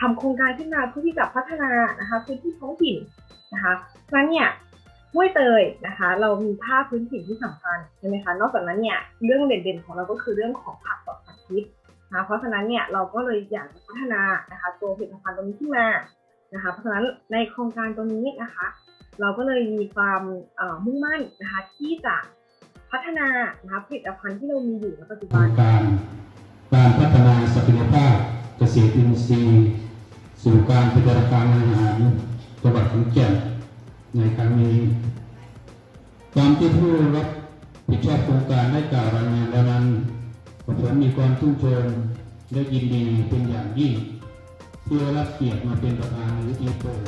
ทำโครงการขึ้นมาเพื่อที่จะพัฒนานะคะพื้นที่ท้องถิ่นนะคะเพราะนั้นเนี่ยห้วยเตยนะคะ เรามีภาพพื้นถิ่นที่สำคัญใช่ไหมคะนอกจากนั้นเนี่ยเรื่องเด่นๆของเราก็คือเรื่องของผักปลอดสารพิษนะคะเพราะฉะนั้นเนี่ยเราก็เลยอยากพัฒนานะคะตัวผลิตภัณฑ์ตรงนี้ขึ้นมานะคะเพราะฉะนั้นในโครงการตัวนี้นะคะ เราก็เลยมีความมุ่งมั่นนะคะที่จะพัฒนานะคะผลิตภัณฑ์ที่เรามีอยู่ในปัจจุบัน ษตรอินทรีย์สู่การพัฒนาการอาหารจังหวัดขอนแก่นในครั้งนี้ตามที่ผู้รับผิดชอบโครงการได้กล่าวรายงานแล้วนั้นผมมีความทุ่มเทและยินดีเป็นอย่างยิ่งที่ได้รับเกียรติมาเป็นประธานในพิธีเปิด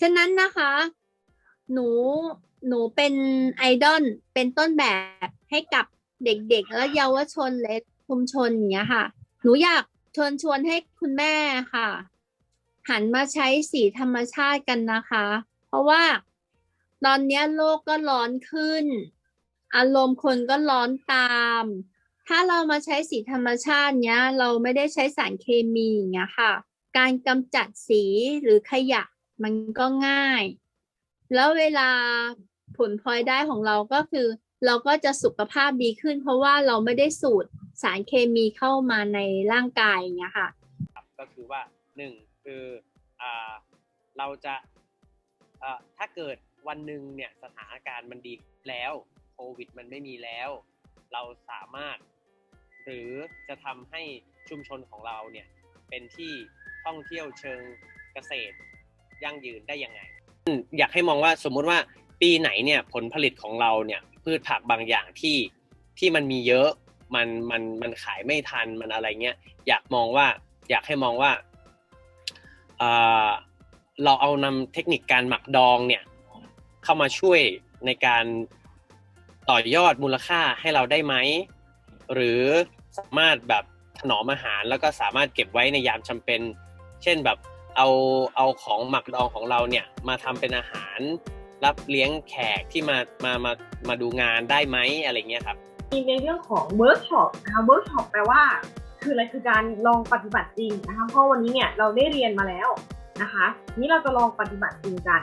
ฉะนั้นนะคะ หนูหนูเป็นไอดอลเป็นต้นแบบให้กับเด็กๆ และเยาวชนและชุมชนอย่างเงี้ยค่ะ หนูอยากเชิญชวนให้คุณแม่ค่ะ หันมาใช้สีธรรมชาติกันนะคะ เพราะว่าตอนนี้โลกก็ร้อนขึ้น อารมณ์คนก็ร้อนตาม ถ้าเรามาใช้สีธรรมชาติเนี้ย เราไม่ได้ใช้สารเคมีอย่างเงี้ยค่ะ การกำจัดสีหรือขยะ มันก็ง่าย แล้วเวลาผลพลอยได้ของเราก็คือ เราก็จะสุขภาพดีขึ้น เพราะว่าเราไม่ได้สูดสารเคมีเข้ามาในร่างกายอย่างเงี้ยค่ะก็คือว่าหนึ่งคืออ่าเราจะอ่าถ้าเกิดวันหนึ่งเนี่ยสถานการณ์มันดีแล้วโควิดมันไม่มีแล้ว เราสามารถ หรือจะทำให้ชุมชนของเราเนี่ยเป็นที่ท่องเที่ยวเชิงเกษตร ยั่งยืนได้ยังไง อยากให้มองว่าสมมุติว่าปีไหนเนี่ยผลผลิตของเราเนี่ยพืชผักบางอย่างที่ที่มันมีเยอะมันมันมันขายไม่ทันมันอะไรเงี้ยอยากมองว่าอยากให้มองว่าอ่าเราเอานำเทคนิคการหมักดองเนี่ยเข้ามาช่วยในการต่อยอดมูลค่าให้เราได้ไหม หรือสามารถแบบถนอมอาหารแล้วก็สามารถเก็บไว้ในยามจำเป็น เช่นแบบ เอาเอาของหมักดองของเราเนี่ยมาทำเป็นอาหารรับเลี้ยงแขกที่มามามามาดูงานได้ไหมอะไรเงี้ยครับมีในเรื่องของเวิร์กช็อปนะคะเวิร์กช็อปแปลว่า คืออะไรคือการลองปฏิบัติจริงนะคะเพราะวันนี้เนี่ยเราได้เรียนมาแล้วนะคะ นี้เราจะลองปฏิบัติจริงกัน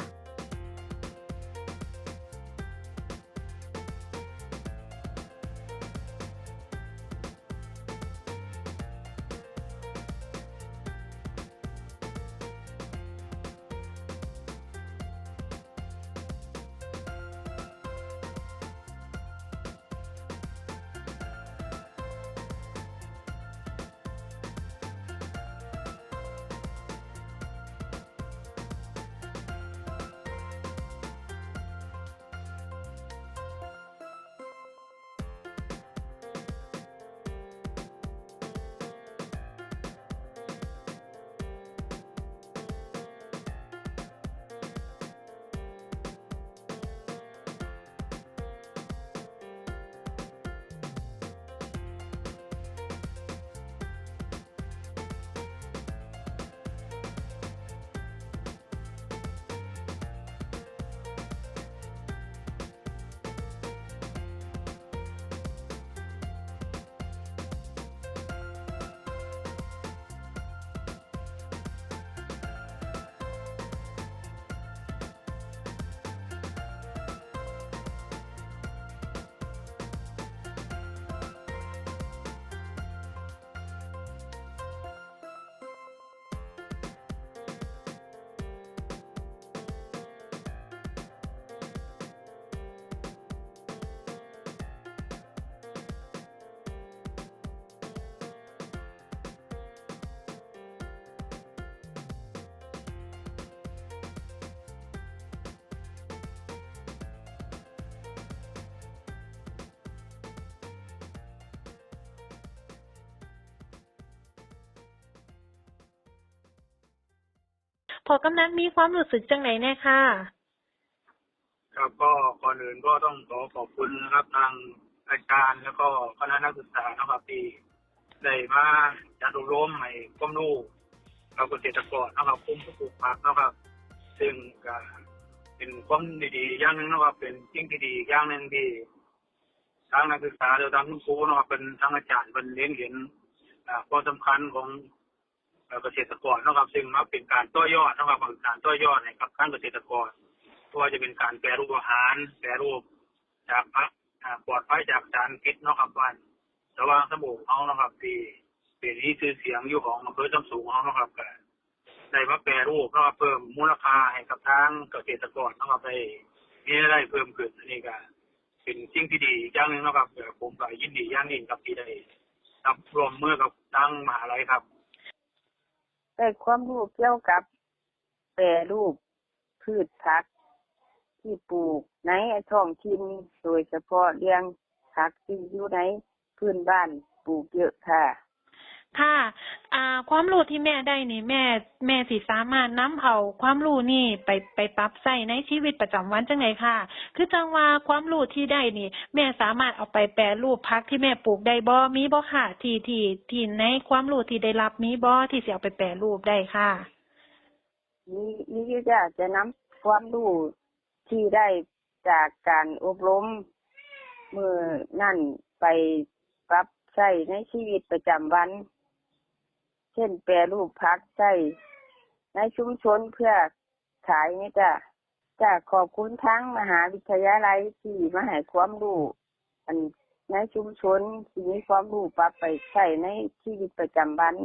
พอกำนันมีความรู้สึกจังไหนแน่ค่ะ ครับก็ก่อนอื่นก็ต้องขอขอบคุณนะครับทางอาจารย์แล้วก็คณะนักศึกษานะครับที่ได้มาจัดอบรมให้ความรู้กับเกษตรกรนะครับคุ้มผู้ปลูกผักนะครับ ซึ่งก็เป็นความดีๆอย่างหนึ่งนะครับเป็นสิ่งที่ดีอย่างหนึ่งที่ทางนักศึกษาหรือทางคุณครูนะครับเป็นทางอาจารย์เป็นเลี้ยงเห็นอ่าความสำคัญของ เกษตรกรนะครับซึ่งมาเป็นการต่อยอดนะครับเป็นการต่อยอดให้กับทางเกษตรกรก็ว่าจะเป็นการแปรรูปอาหาร แปรรูปจากพักปลอดภัยจากสารพิษนะครับว่าแต่ว่าสบู่เขานะครับที่เป็นที่ชื่อเสียงอยู่ของอำเภอจำสูงเขานะครับก็ได้มาแปรรูปเนาะครับเพิ่มมูลค่าให้กับทางเกษตรกรนะครับได้มีรายได้เพิ่มขึ้นนนี้ก็เป็นสิ่งที่ดีอย่างหนึ่งนะครับผมก็ยินดีอย่างยิ่งกับที่ได้รับรวมมือกับทางมหาลัยครับ ได้ความรู้เกี่ยวกับแปรรูปพืชผักที่ปลูกในท้องถิ่นโดยเฉพาะเรื่องผักที่อยู่ในพื้นบ้านปลูกเยอะค่ะ ค่ะอ่า ความรู้ที่แม่ได้นี่แม่ แม่สิสามารถนำเอาความรู้นี่ไปไปปรับใช้ในชีวิตประจำวันจังไดค่ะ คือจังว่าความรู้ที่ได้นี่ แม่สามารถเอาไปแปรรูปพักที่แม่ปลูกได้บ่มีบ่ค่ะ ที่ที่ที่ในความรู้ที่ได้รับมีบ่ที่สิเอาไปแปรรูปได้ค่ะนี่นี่จะจะนำความรู้ที่ได้จากการอบรมมือนั่นไปปรับใช้ในชีวิตประจำวัน เช่น แปรรูปพักใส่ในชุมชนเพื่อขายนี่จ้ะจะขอบคุณทั้งมหาวิทยาลัยที่มาให้ความรู้อันในชุมชนที่มีความรู้ปรับไปใช้ในชีวิตประจำวัน